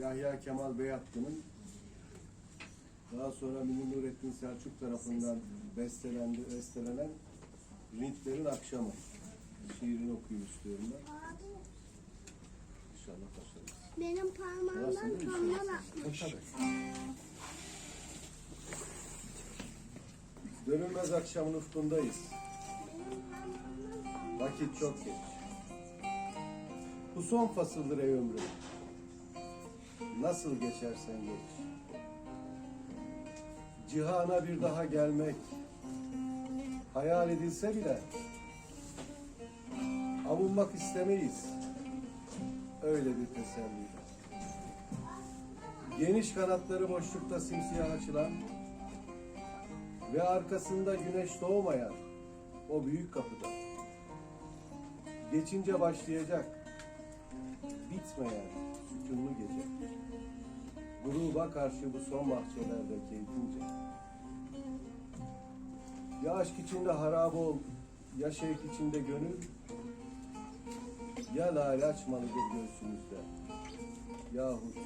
Yahya Kemal Beyatlı'nın daha sonra Münir Nurettin Selçuk tarafından bestelendi, bestelenen Rintlerin Akşamı şiirini okuyayım istiyorum ben. İnşallah başarırız. Benim parmağımdan kanlar akmış. Dönülmez akşamın ufkundayız. Vakit çok geç. Bu son fasıldır ey ömrüm. Nasıl geçersen geç. Cihana bir daha gelmek hayal edilse bile avunmak istemeyiz. Öyle bir teselliyle. Geniş kanatları boşlukta simsiyah açılan ve arkasında güneş doğmayan o büyük kapıda geçince başlayacak bitmeyen gruba karşı bu son bahçelerde keyfince ya aşk içinde harap ol ya şevk içinde gönül ya lale açmalıdır göğsümüzde. Yahut